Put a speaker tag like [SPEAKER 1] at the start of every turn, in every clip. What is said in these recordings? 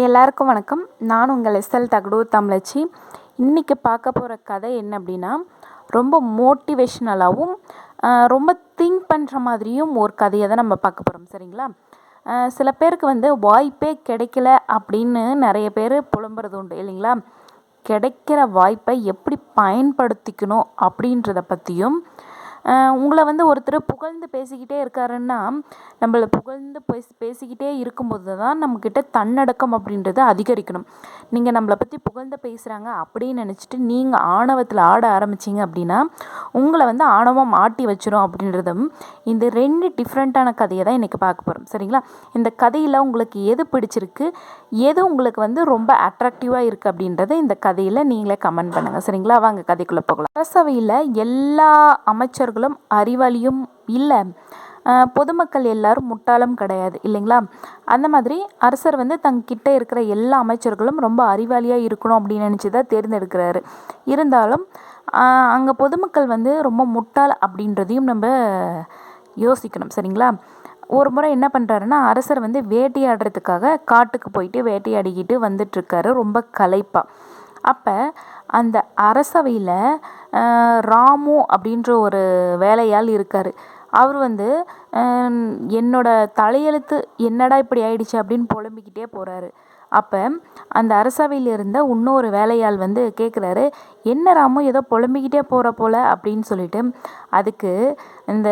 [SPEAKER 1] எல்லாருக்கும் வணக்கம். நான் உங்கள் எஸ்எல் தகடூர் தமிழச்சி. இன்றைக்கி பார்க்க போகிற கதை என்ன அப்படின்னா ரொம்ப மோட்டிவேஷ்னலாகவும் ரொம்ப திங்க் பண்ணுற மாதிரியும் ஒரு கதையை தான் நம்ம பார்க்க போகிறோம் சரிங்களா? சில பேருக்கு வந்து வாய்ப்பே கிடைக்கல அப்படின்னு நிறைய பேர் புலம்புறது உண்டு இல்லைங்களா? கிடைக்கிற வாய்ப்பை எப்படி பயன்படுத்திக்கணும் அப்படின்றத பற்றியும் உங்களை வந்து ஒருத்தர் புகழ்ந்து பேசிக்கிட்டே இருக்காருன்னா நம்மளை புகழ்ந்து பேசி பேசிக்கிட்டே இருக்கும்போது தான் நம்மக்கிட்ட தன்னடக்கம் அப்படின்றது அதிகரிக்கணும். நீங்கள் நம்மளை பற்றி புகழ்ந்து பேசுகிறாங்க அப்படின்னு நினச்சிட்டு நீங்கள் ஆணவத்தில் ஆட ஆரம்பிச்சிங்க அப்படின்னா உங்களை வந்து ஆணவம் ஆட்டி வச்சிரும் அப்படின்றதும் இந்த ரெண்டு டிஃப்ரெண்ட்டான கதையை தான் இன்றைக்கி பார்க்க போகிறோம் சரிங்களா? இந்த கதையில் உங்களுக்கு எது பிடிச்சிருக்கு? எது உங்களுக்கு வந்து ரொம்ப அட்ராக்டிவாக இருக்குது அப்படின்றத இந்த கதையில் நீங்களே கமெண்ட் பண்ணுங்கள் சரிங்களா? வாங்க கதைக்குள்ளே போகலாம். அரசவையில் எல்லா அமைச்சர்களும் அறிவாளியும் இல்லை. பொதுமக்கள் எல்லாரும் முட்டாளும் கிடையாது இல்லைங்களா? அந்த மாதிரி அரசர் வந்து தங்கிட்ட இருக்கிற எல்லா அமைச்சர்களும் ரொம்ப அறிவாளியாக இருக்கணும் அப்படின்னு நினச்சி தான் தேர்ந்தெடுக்கிறாரு. இருந்தாலும் அங்கே பொதுமக்கள் வந்து ரொம்ப முட்டாள் அப்படின்றதையும் நம்ம யோசிக்கணும். சரிங்களா? ஒரு முறை என்ன பண்ணுறாருன்னா அரசர் வந்து வேட்டையாடுறதுக்காக காட்டுக்கு போயிட்டு வேட்டையாடிக்கிட்டு வந்துட்டுருக்காரு. ரொம்ப களைப்பாக அப்போ அந்த அரசவையில் ராமு அப்படின்ற ஒரு வேலையாள் இருக்கார். அவர் வந்து என்னோட தலையெழுத்து என்னடா இப்படி ஆயிடுச்சு அப்படின்னு புலம்பிக்கிட்டே போகிறாரு அப்போ அந்த அரசவையில் இருந்த இன்னொரு வேலையாள் வந்து கேட்குறாரு என்ன ராமு ஏதோ புலம்பிக்கிட்டே போகிற போல் அப்படின்னு சொல்லிட்டு அதுக்கு இந்த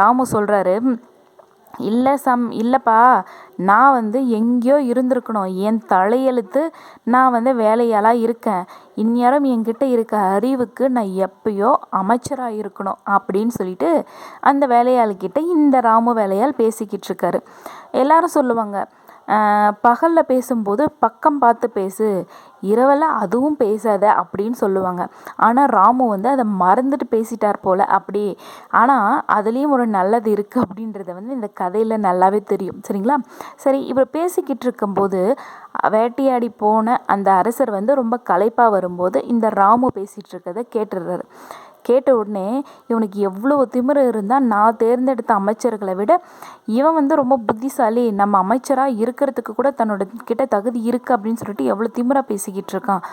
[SPEAKER 1] ராமு சொல்கிறாரு இல்லை சம் இல்லைப்பா நான் வந்து எங்கேயோ இருந்திருக்கணும். என் தலையெழுத்து நான் வந்து வேலையாளாக இருக்கேன். இந்நேரம் என்கிட்ட இருக்க அறிவுக்கு நான் எப்பயோ அமைச்சராக இருக்கணும் அப்படின்னு சொல்லிட்டு அந்த வேலையாள்கிட்ட இந்த ராமு வேலையால் பேசிக்கிட்டு இருக்காரு. எல்லாரும் சொல்லுவாங்க பகலில் பேசும்போது பக்கம் பார்த்து பேசு. இரவில் அதுவும் பேசாத அப்படின்னு சொல்லுவாங்க. ஆனால் ராமு வந்து அதை மறந்துட்டு பேசிட்டார் போல் அப்படி. ஆனால் அதுலேயும் ஒரு நல்லது இருக்குது அப்படின்றத வந்து இந்த கதையில் நல்லாவே தெரியும். சரிங்களா? சரி இவர் பேசிக்கிட்டு இருக்கும்போது வேட்டையாடி போன அந்த அரசர் வந்து ரொம்ப களைப்பாக வரும்போது இந்த ராமு பேசிகிட்டு இருக்கிறத கேட்டுடுறாரு. கேட்ட உடனே இவனுக்கு எவ்வளோ திமிரு இருந்தால் நான் தேர்ந்தெடுத்த அமைச்சர்களை விட இவன் வந்து ரொம்ப புத்திசாலி. நம்ம அமைச்சராக இருக்கிறதுக்கு கூட தன்னோட கிட்ட தகுதி இருக்குது அப்படின்னு சொல்லிட்டு எவ்வளோ திமிராக பேசிக்கிட்டு இருக்கான்.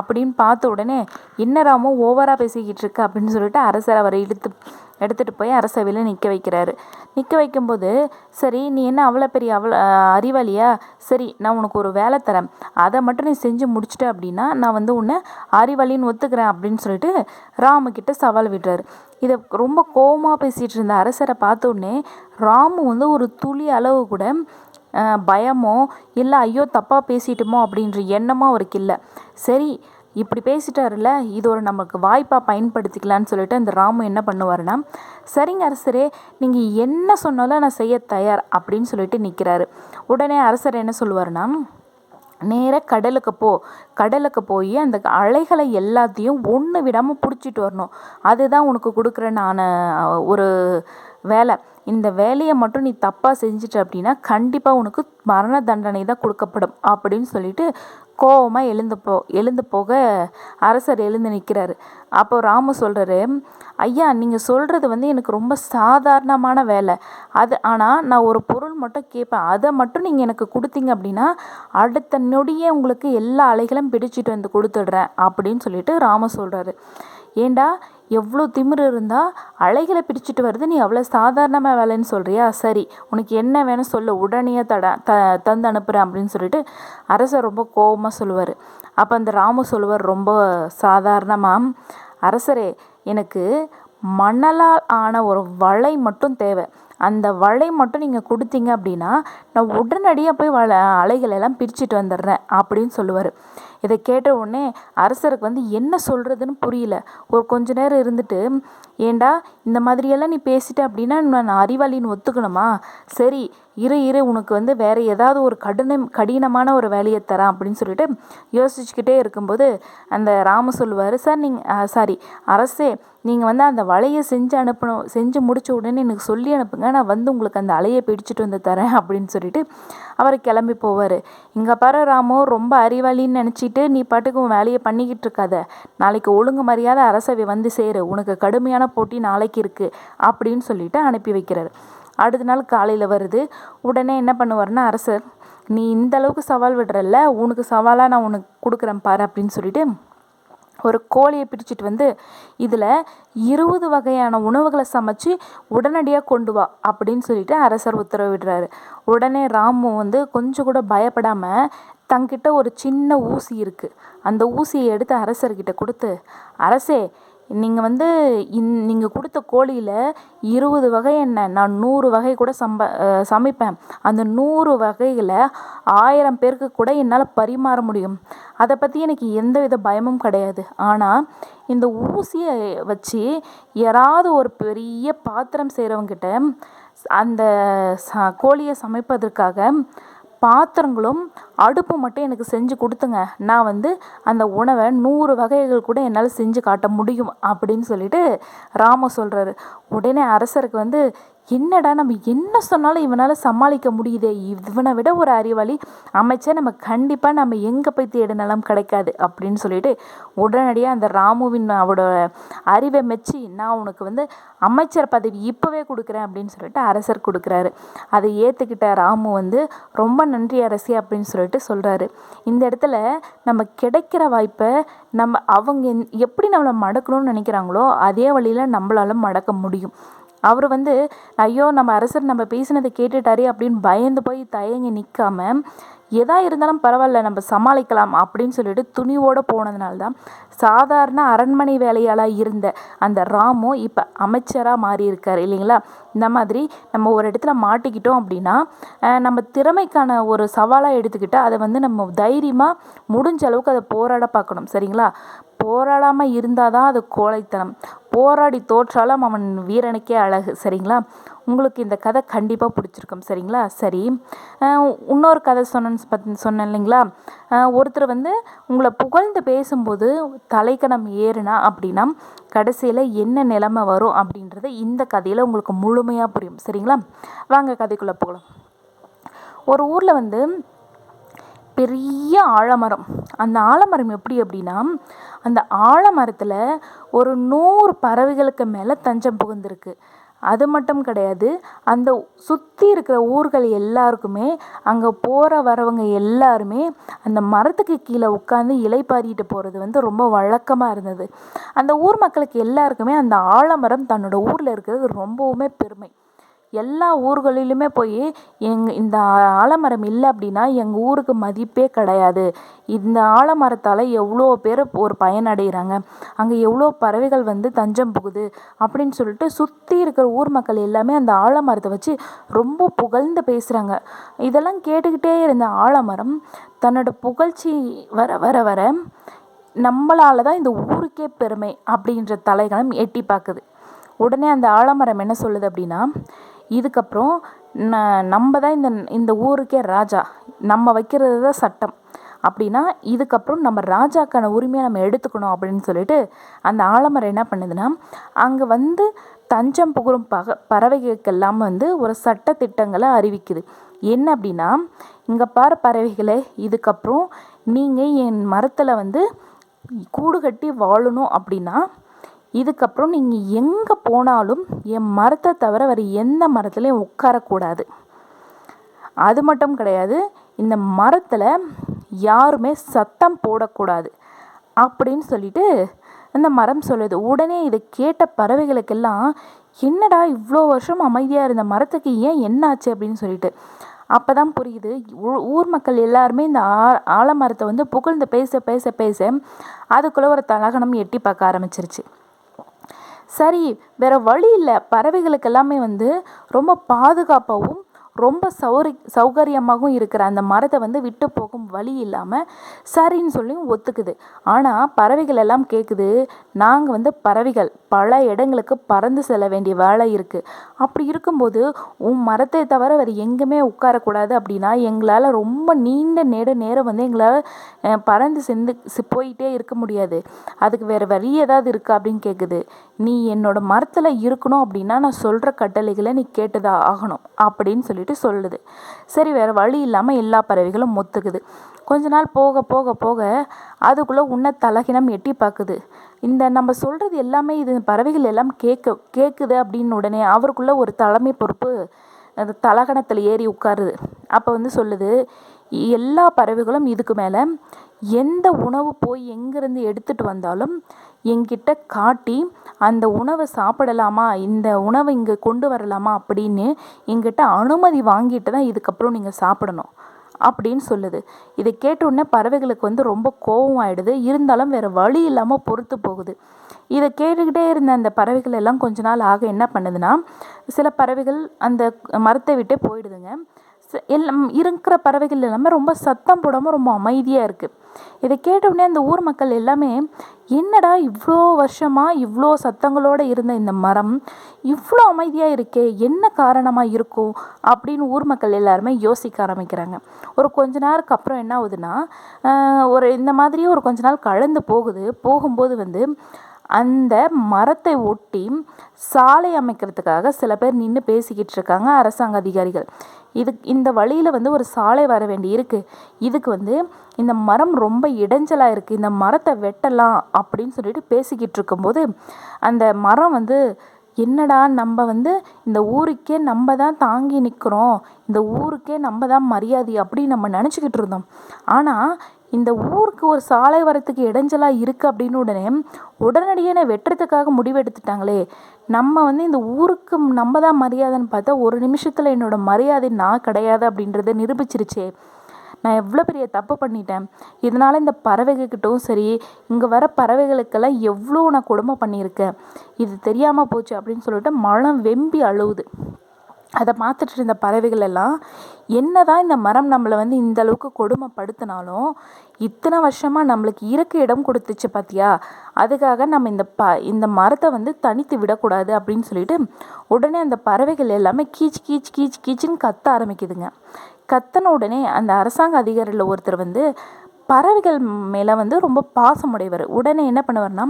[SPEAKER 1] அப்படின்னு பார்த்த உடனே என்ன ராமோ ஓவராக பேசிக்கிட்டு இருக்க? அப்படின்னு சொல்லிட்டு அரசர் அவரை இழுத்து எடுத்துகிட்டு போய் அரசவையில் நிற்க வைக்கிறாரு. நிற்க வைக்கும்போது சரி நீ என்ன அவ்வளோ பெரிய அவ்வளோ அறிவாளியா? சரி நான் உனக்கு ஒரு வேலை தரேன். அதை மட்டும் நீ செஞ்சு முடிச்சிட்ட அப்படின்னா நான் வந்து உன்னை அறிவாளின்னு ஒத்துக்கிறேன் அப்படின்னு சொல்லிட்டு ராமுக்கிட்ட சவால் விடுறாரு. இதை ரொம்ப கோவமாக பேசிகிட்டு இருந்த அரசரை பார்த்த உடனே ராமு வந்து ஒரு துளி அளவு கூட பயமோ இல்லை ஐயோ தப்பாக பேசிட்டோமோ அப்படின்ற எண்ணமோ அவருக்கு இல்லை. சரி இப்படி பேசிட்டாருல இது ஒரு நமக்கு வாய்ப்பாக பயன்படுத்திக்கலான்னு சொல்லிட்டு அந்த ராமு என்ன பண்ணுவாருன்னா சரிங்க அரசரே நீங்கள் என்ன சொன்னாலும் நான் செய்ய தயார் அப்படின்னு சொல்லிட்டு நிற்கிறாரு உடனே அரசர் என்ன சொல்லுவாருன்னா நேராக கடலுக்கு போ. கடலுக்கு போய் அந்த அலைகளை எல்லாத்தையும் ஒன்று விடாமல் பிடிச்சிட்டு வரணும். அதுதான் உனக்கு கொடுக்குற நான் ஒரு வேலை. இந்த வேலையை மட்டும் நீ தப்பாக செஞ்சிட்ட அப்படின்னா கண்டிப்பாக உனக்கு மரண தண்டனை தான் கொடுக்கப்படும். அப்படின்னு சொல்லிட்டு கோவமாக எழுந்து போ எழுந்து போக அரசர் எழுந்து நிற்கிறாரு. அப்போ ராமு சொல்கிறாரு ஐயா நீங்கள் சொல்கிறது வந்து எனக்கு ரொம்ப சாதாரணமான வேலை. அது ஆனால் நான் ஒரு பொருள் மட்டும் கேட்பேன். அதை மட்டும் நீங்கள் எனக்கு கொடுத்தீங்க அப்படின்னா அடுத்த நொடியே உங்களுக்கு எல்லா அலைகளும் பிடிச்சிட்டு வந்து கொடுத்துடுறேன் அப்படின்னு சொல்லிட்டு ராம சொல்கிறாரு ஏண்டா எவ்வளோ திமிரு இருந்தால் அலைகளை பிடிச்சிட்டு வருது நீ அவ்வளோ சாதாரணமாக வேலைன்னு சொல்கிறியா சரி உனக்கு என்ன வேணும் சொல்லு உடனே தட த தந்து அனுப்புகிறேன் அப்படின்னு சொல்லிட்டு அரசர் ரொம்ப கோபமாக சொல்லுவார். அப்போ அந்த ராமு சொல்லுவார் ரொம்ப சாதாரணமாக அரசரே எனக்கு மணலால் ஆன ஒரு வலை மட்டும் தேவை. அந்த வலை மட்டும் நீங்கள் கொடுத்தீங்க அப்படின்னா நான் உடனடியாக போய் வள அலைகளை எல்லாம் பிரிச்சுட்டு வந்துடுறேன் அப்படின்னு சொல்லுவார். இதை கேட்ட உடனே அரசருக்கு வந்து என்ன சொல்கிறதுன்னு புரியல. ஒரு கொஞ்ச நேரம் இருந்துட்டு ஏண்டா இந்த மாதிரியெல்லாம் நீ பேசிட்ட அப்படின்னா நான் அறிவாளின்னு ஒத்துக்கணுமா? சரி இரு இரு உனக்கு வந்து வேறு ஏதாவது ஒரு கடினம் கடினமான ஒரு வேலையை தரேன் அப்படின்னு சொல்லிட்டு யோசிச்சுக்கிட்டே இருக்கும்போது அந்த ராம சொல்லுவார் சார் நீங்கள் சாரி அரசே நீங்கள் வந்து அந்த வலையை செஞ்சு அனுப்பணும் செஞ்சு முடிச்ச உடனே எனக்கு சொல்லி அனுப்புங்க நான் வந்து உங்களுக்கு அந்த அலையை பிடிச்சிட்டு வந்து தரேன் அப்படின்னு சொல்லிட்டு அவர் கிளம்பி போவார். இங்கே பாரு ராமோ ரொம்ப அறிவாளின்னு நினச்சிட்டு நீ பாட்டுக்கு உன் வேலையை பண்ணிக்கிட்டு இருக்காத. நாளைக்கு ஒழுங்கு மரியாதை அரசவை வந்து சேரு. உனக்கு கடுமையான போட்டி நாளைக்கு இருக்குது அப்படின்னு சொல்லிட்டு அனுப்பி வைக்கிறாரு. அடுத்த நாள் காலையில் வருது. உடனே என்ன பண்ணுவார்னா அரசர் நீ இந்த அளவுக்கு சவால் விடுறல்ல உனக்கு சவாலாக நான் உனக்கு கொடுக்குறேன் பாரு அப்படின்னு சொல்லிட்டு ஒரு கோழியை பிடிச்சிட்டு வந்து இதில் இருபது வகையான உணவுகளை சமைச்சு உடனடியாக கொண்டு வா அப்படின்னு சொல்லிட்டு அரசர் உத்தரவிடுறாரு உடனே ராமு வந்து கொஞ்சம் கூட பயப்படாமல் தங்கிட்ட ஒரு சின்ன ஊசி இருக்குது அந்த ஊசியை எடுத்து அரசர்கிட்ட கொடுத்து அரசே நீங்கள் வந்து இன் நீங்கள் கொடுத்த கோழியில் இருபது வகை என்ன நான் நூறு வகை கூட சம்ப சமைப்பேன். அந்த நூறு வகைகளை ஆயிரம் பேருக்கு கூட என்னால் பரிமாற முடியும். அதை பற்றி எனக்கு எந்த வித பயமும் கிடையாது. ஆனால் இந்த ஊசியை வச்சு யாராவது ஒரு பெரிய பாத்திரம் செய்கிறவங்கிட்ட அந்த ச கோழியை சமைப்பதற்காக பாத்திரங்களும் அடுப்பு மட்டும் எனக்கு செஞ்சு கொடுத்துங்க. நான் வந்து அந்த உணவை நூறு வகைகள் கூட என்னால் செஞ்சு காட்ட முடியும் அப்படின்னு சொல்லிட்டு ராம சொல்கிறாரு உடனே அரசருக்கு வந்து என்னடா நம்ம என்ன சொன்னாலும் இவனால் சமாளிக்க முடியுதே? இவனை விட ஒரு அறிவாளி அமைச்சா நம்ம கண்டிப்பாக நம்ம எங்கே போய் தேடினாலும் கிடைக்காது அப்படின்னு சொல்லிட்டு உடனடியாக அந்த ராமுவின் அவரோட அறிவை மெச்சி நான் உனக்கு வந்து அமைச்சர் பதவி இப்போவே கொடுக்குறேன் அப்படின்னு சொல்லிட்டு அரசர் கொடுக்குறாரு. அதை ஏற்றுக்கிட்ட ராமு வந்து ரொம்ப நன்றி அரசி அப்படின்னு சொல்லிட்டு சொல்கிறாரு இந்த இடத்துல நம்ம கிடைக்கிற வாய்ப்பை நம்ம அவங்க எப்படி நம்மளை மடக்கணும்னு நினைக்கிறாங்களோ அதே வழியில் நம்மளால மடக்க முடியும். அவர் வந்து ஐயோ நம்ம அரசர் நம்ம பேசினதை கேட்டுட்டாரே அப்படின்னு பயந்து போய் தயங்கி நிற்காம எதா இருந்தாலும் பரவாயில்ல நம்ம சமாளிக்கலாம் அப்படின்னு சொல்லிட்டு துணிவோடு போனதுனால தான் சாதாரண அரண்மனை வேலையாளாக இருந்த அந்த ராமு இப்போ அமைச்சராக மாறி இருக்கார் இல்லைங்களா? இந்த மாதிரி நம்ம ஒரு இடத்துல மாட்டிக்கிட்டோம் அப்படின்னா நம்ம திறமைக்கான ஒரு சவாலாக எடுத்துக்கிட்டு அதை வந்து நம்ம தைரியமாக முடிஞ்ச அளவுக்கு அதை போராட பார்க்கணும் சரிங்களா? போராடாமல் இருந்தால் தான் அது கோழைத்தனம். போராடி தோற்றாலும் அவன் வீரனுக்கே அழகு சரிங்களா? உங்களுக்கு இந்த கதை கண்டிப்பாக பிடிச்சிருக்கும் சரிங்களா? சரி. இன்னொரு கதை சொன்னேன்னு பத் சொன்னேன் இல்லைங்களா? ஒருத்தர் வந்து உங்களை புகழ்ந்து பேசும்போது தலைக்கணம் ஏறுனா அப்படின்னா கடைசியில் என்ன நிலைமை வரும் அப்படின்றத இந்த கதையில் உங்களுக்கு முழுமையாக புரியும் சரிங்களா? வாங்க கதைக்குள்ளே போகலாம். ஒரு ஊரில் வந்து பெரிய ஆலமரம். அந்த ஆலமரம் எப்படி அப்படின்னா அந்த ஆலமரத்தில் ஒரு நூறு பறவைகளுக்கு மேலே தஞ்சம் புகுந்திருக்கு. அது மட்டும் கிடையாது அந்த சுற்றி இருக்கிற ஊர்கள் எல்லாருக்குமே அங்கே போகிற வரவங்க எல்லாருமே அந்த மரத்துக்கு கீழே உட்காந்து இலை பாரிட்டு போகிறது வந்து ரொம்ப வழக்கமாக இருந்தது. அந்த ஊர் மக்களுக்கு எல்லாருக்குமே அந்த ஆலமரம் தன்னோட ஊரில் இருக்கிறது ரொம்பவுமே பெருமை. எல்லா ஊர்களிலுமே போய் எங் இந்த ஆலமரம் இல்லை அப்படின்னா எங்கள் ஊருக்கு மதிப்பே கிடையாது. இந்த ஆலமரத்தால் எவ்வளோ பேர் ஒரு பயனடைகிறாங்க அங்கே எவ்வளோ பறவைகள் வந்து தஞ்சம் புகுது அப்படின்னு சொல்லிட்டு சுற்றி இருக்கிற ஊர் மக்கள் எல்லாமே அந்த ஆலமரத்தை வச்சு ரொம்ப புகழ்ந்து பேசுகிறாங்க இதெல்லாம் கேட்டுக்கிட்டே இருந்த ஆலமரம் தன்னோட புகழ்ச்சி வர வர வர நம்மளால தான் இந்த ஊருக்கே பெருமை அப்படின்ற தலைகளம் எட்டி பார்க்குது. உடனே அந்த ஆலமரம் என்ன சொல்லுது அப்படின்னா இதுக்கப்புறம் ந நம்ம தான் இந்த இந்த ஊருக்கே ராஜா. நம்ம வைக்கிறது தான் சட்டம். அப்படின்னா இதுக்கப்புறம் நம்ம ராஜாக்கான உரிமையை நம்ம எடுத்துக்கணும் அப்படின்னு சொல்லிட்டு அந்த ஆலமரம் என்ன பண்ணுதுன்னா அங்கே வந்து தஞ்சம் புகழும் பக பறவைகளுக்கெல்லாம் வந்து ஒரு சட்ட திட்டங்களை அறிவிக்குது. என்ன அப்படின்னா இங்கே பாரு பறவைகளை இதுக்கப்புறம் நீங்கள் என் மரத்தில் வந்து கூடு கட்டி வாழணும் அப்படின்னா இதுக்கப்புறம் நீங்கள் எங்கே போனாலும் என் மரத்தை தவிர வேறு எந்த மரத்துலையும் உட்காரக்கூடாது. அது மட்டும் கிடையாது இந்த மரத்தில் யாருமே சத்தம் போடக்கூடாது அப்படின்னு சொல்லிட்டு அந்த மரம் சொல்லுது. உடனே இதை கேட்ட பறவைகளுக்கெல்லாம் என்னடா இவ்வளோ வருஷம் அமைதியாக இருந்த மரத்துக்கு ஏன் என்னாச்சு? அப்படின்னு சொல்லிட்டு. அப்போ தான் புரியுது ஊர் மக்கள் எல்லாருமே இந்த ஆ ஆலமரத்தை வந்து புகழ்ந்து பேச பேச பேச அதுக்குள்ளே ஒரு தலகணம் எட்டி பார்க்க ஆரம்பிச்சிருச்சு. சரி வேறு வழி இல்லை. பறவைகளுக்கு எல்லாமே வந்து ரொம்ப பாதுகாப்பாகவும் ரொம்ப சௌரி சௌகரியமாகவும் இருக்கிற அந்த மரத்தை வந்து விட்டு போகும் வழி இல்லாமல் சரின்னு சொல்லி ஒத்துக்குது. ஆனால் பறவைகள் எல்லாம் கேட்குது நாங்கள் வந்து பறவைகள் பல இடங்களுக்கு பறந்து செல்ல வேண்டிய வேலை இருக்குது அப்படி இருக்கும்போது உன் மரத்தை தவிர வேறு எங்கேயுமே உட்காரக்கூடாது அப்படின்னா எங்களால் ரொம்ப நீண்ட நேர நேரம் வந்து எங்களால் பறந்து சென்று போயிட்டே இருக்க முடியாது. அதுக்கு வேறு வழி ஏதாவது இருக்கா அப்படின்னு கேட்குது நீ என்னோட மரத்தில் இருக்கணும் அப்படின்னா நான் சொல்கிற கட்டளைகளை நீ கேட்டுதான் ஆகணும் அப்படின்னு சொல்லி சொல்லிட்டு சொல்லுது. சரி வேறு வழி இல்லாமல் எல்லா பறவைகளும் ஒத்துக்குது கொஞ்ச நாள் போக போக போக அதுக்குள்ளே உன்ன தலகினம் எட்டி பார்க்குது இந்த நம்ம சொல்கிறது எல்லாமே இது பறவைகள் எல்லாம் கேட்க கேட்குது அப்படின்னு உடனே அவருக்குள்ள ஒரு தலைமை பொறுப்பு அந்த தலகணத்தில் ஏறி உட்காருது. அப்போ வந்து சொல்லுது எல்லா பறவைகளும் இதுக்கு மேலே எந்த உணவு போய் எங்கேருந்து எடுத்துகிட்டு வந்தாலும் என்கிட்ட காட்டி அந்த உணவை சாப்பிடலாமா இந்த உணவை இங்கே கொண்டு வரலாமா அப்படின்னு எங்கிட்ட அனுமதி வாங்கிட்டு தான் இதுக்கப்புறம் நீங்கள் சாப்பிடணும் அப்படின்னு சொல்லுது. இதை கேட்டவுடனே பறவைகளுக்கு வந்து ரொம்ப கோபம் ஆயிடுது. இருந்தாலும் வேறு வழி இல்லாமல் பொறுத்து போகுது. இதை கேட்டுக்கிட்டே இருந்த அந்த பறவைகள் எல்லாம் கொஞ்ச நாள் ஆக என்ன பண்ணுதுன்னா சில பறவைகள் அந்த மரத்தை விட்டே போயிடுதுங்க. எல்லாம் இருக்கிற பறவைகள் எல்லாமே ரொம்ப சத்தம் போடாமல் ரொம்ப அமைதியாக இருக்குது இதை கேட்டவுடனே அந்த ஊர் மக்கள் எல்லாமே என்னடா இவ்வளோ வருஷமாக இவ்வளோ சத்தங்களோடு இருந்த இந்த மரம்? இவ்வளோ அமைதியாக இருக்கே என்ன காரணமாக இருக்கும் அப்படின்னு ஊர் மக்கள் எல்லாருமே யோசிக்க ஆரம்பிக்கிறாங்க. ஒரு கொஞ்ச நேரத்துக்கு அப்புறம் என்ன ஆகுதுன்னா ஒரு இந்த மாதிரி ஒரு கொஞ்ச நாள் கலந்து போகுது. போகும்போது வந்து அந்த மரத்தை ஒட்டி சாலை அமைக்கிறதுக்காக சில பேர் நின்று பேசிக்கிட்டு இருக்காங்க அரசாங்க அதிகாரிகள். இது இந்த வழியில் வந்து ஒரு சாலை வர வேண்டி இருக்குது இதுக்கு வந்து இந்த மரம் ரொம்ப இடைஞ்சலாக இருக்குது இந்த மரத்தை வெட்டலாம் அப்படின்னு சொல்லிட்டு பேசிக்கிட்டு இருக்கும்போது அந்த மரம் வந்து என்னடா நம்ம வந்து இந்த ஊருக்கே நம்ம தான் தாங்கி நிற்கிறோம் இந்த ஊருக்கே நம்ம தான் மரியாதை அப்படின்னு நம்ம நினச்சிக்கிட்டு இருந்தோம். ஆனால் இந்த ஊருக்கு ஒரு சாலை வரத்துக்கு இடைஞ்சலாக இருக்குது அப்படின்னு உடனே உடனடியாக வெட்டுறதுக்காக முடிவெடுத்துட்டாங்களே நம்ம வந்து இந்த ஊருக்கு நம்ம தான் மரியாதைன்னு பார்த்தா ஒரு நிமிஷத்தில் என்னோடய மரியாதை நான் கிடையாது அப்படின்றத நிரூபிச்சிருச்சே. நான் எவ்வளோ பெரிய தப்பு பண்ணிட்டேன். இதனால் இந்த பறவைகள்கிட்டவும் சரி இங்கே வர பறவைகளுக்கெல்லாம் எவ்வளோ நான் கொடுமை பண்ணியிருக்கேன். இது தெரியாமல் போச்சு அப்படின்னு சொல்லிட்டு மனம் வெம்பி அழுவுது. அதை பார்த்துட்டு இருந்த பறவைகள் எல்லாம் என்னதான் இந்த மரம் நம்மளை வந்து இந்த அளவுக்கு கொடுமைப்படுத்தினாலும் இத்தனை வருஷமாக நம்மளுக்கு இருக்க இடம் கொடுத்துச்சு பார்த்தியா அதுக்காக நம்ம இந்த ப இந்த மரத்தை வந்து தனித்து விடக்கூடாது அப்படின்னு சொல்லிட்டு உடனே அந்த பறவைகள் எல்லாமே கீச் கீச் கீச் கீச்சுன்னு கத்த ஆரம்பிக்குதுங்க. கத்தின உடனே அந்த அரசாங்க அதிகாரியில் ஒருத்தர் வந்து பறவைகள் மேலே வந்து ரொம்ப பாசமுடையவர். உடனே என்ன பண்ணுவார்னா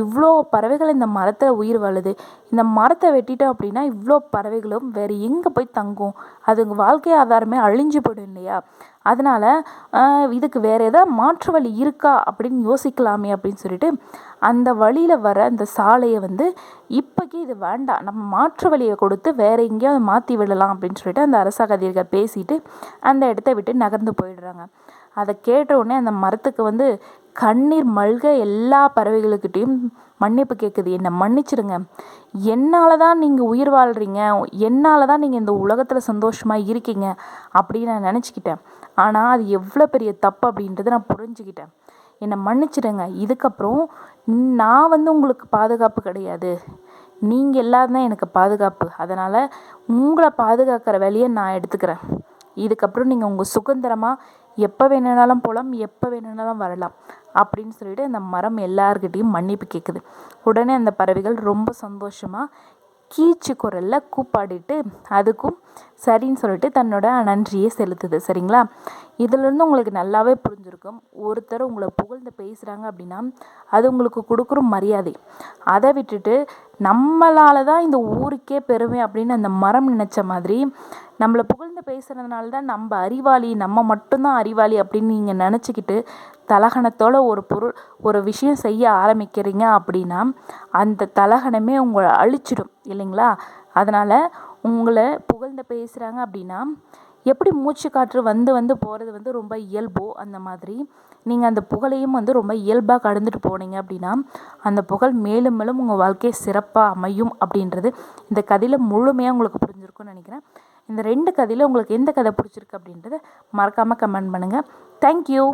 [SPEAKER 1] இவ்வளோ பறவைகள் இந்த மரத்தில் உயிர் வாழுது. இந்த மரத்தை வெட்டிட்டோம் அப்படின்னா இவ்வளோ பறவைகளும் வேறு எங்கே போய் தங்கும்? அதுங்க வாழ்க்கை ஆதாரமே அழிஞ்சு போயிடும் இல்லையா? அதனால் இதுக்கு வேறு ஏதாவது மாற்று வழி இருக்கா? அப்படின்னு யோசிக்கலாமே அப்படின்னு சொல்லிட்டு அந்த வழியில் வர அந்த சாலையை வந்து இப்போக்கி இது வேண்டாம். நம்ம மாற்று வழியை கொடுத்து வேறு எங்கேயாவது மாற்றி விடலாம் அப்படின்னு சொல்லிட்டு அந்த அரசாங்க அதிகாரிகள் பேசிட்டு அந்த இடத்த விட்டு நகர்ந்து போயிடுறாங்க. அதை கேட்ட உடனே அந்த மரத்துக்கு வந்து கண்ணீர் மல்க எல்லா பறவைகளுக்கிட்டேயும் மன்னிப்பு கேட்குது. என்னை மன்னிச்சிடுங்க என்னால் தான் நீங்கள் உயிர் வாழ்கிறீங்க என்னால் தான் நீங்கள் இந்த உலகத்தில் சந்தோஷமாக இருக்கீங்க. அப்படின்னு நான் நினச்சிக்கிட்டேன். ஆனால் அது எவ்வளோ பெரிய தப்பு அப்படின்றத நான் புரிஞ்சுக்கிட்டேன். என்னை மன்னிச்சிடுங்க இதுக்கப்புறம் நான் வந்து உங்களுக்கு பாதுகாப்பு கிடையாது. நீங்கள் எல்லாரும் தான் எனக்கு பாதுகாப்பு. அதனால் உங்களை பாதுகாக்கிற வேலையை நான் எடுத்துக்கிறேன். இதுக்கப்புறம் நீங்கள் உங்கள் சுதந்திரமாக எப்போ வேணுனாலும் போகலாம் எப்போ வேணுனாலும் வரலாம் அப்படின்னு சொல்லிட்டு அந்த மரம் எல்லார்கிட்டேயும் மன்னிப்பு கேட்குது உடனே அந்த பறவைகள் ரொம்ப சந்தோஷமாக கீச்சு குரலில் கூப்பாடிட்டு அதுக்கும் சரின்னு சொல்லிட்டு தன்னோட நன்றியை செலுத்துது. சரிங்களா? இதிலிருந்து உங்களுக்கு நல்லாவே புரிஞ்சிருக்கும். ஒருத்தர் உங்களை புகழ்ந்து பேசுகிறாங்க அப்படின்னா அது உங்களுக்கு கொடுக்குற மரியாதை. அதை விட்டுட்டு நம்மளால தான் இந்த ஊருக்கே பெருமை அப்படின்னு அந்த மரம் நினச்ச மாதிரி நம்மளை புகழ்ந்து பேசுகிறதுனால தான் நம்ம அறிவாளி நம்ம மட்டும்தான் அறிவாளி அப்படின்னு நீங்கள் நினச்சிக்கிட்டு தலகணத்தோட ஒரு பொருள் ஒரு விஷயம் செய்ய ஆரம்பிக்கிறீங்க அப்படின்னா அந்த தலகணமே உங்களை அழிச்சிடும் இல்லைங்களா? அதனால் உங்களை புகழ்ந்து பேசுகிறாங்க அப்படின்னா எப்படி மூச்சு காற்று வந்து வந்து போகிறது வந்து ரொம்ப இயல்போ அந்த மாதிரி நீங்கள் அந்த புகழையும் வந்து ரொம்ப இயல்பாக கடந்துட்டு போனீங்க அப்படின்னா அந்த புகழ் மேலும் மேலும் உங்கள் வாழ்க்கையை சிறப்பாக அமையும் அப்படின்றது இந்த கதையில் முழுமையாக உங்களுக்கு புரிஞ்சிருக்கும்னு நினைக்கிறேன். இந்த ரெண்டு கதையில் உங்களுக்கு எந்த கதை பிடிச்சிருக்கு அப்படின்றத மறக்காமல் கமெண்ட் பண்ணுங்கள் தேங்க்யூ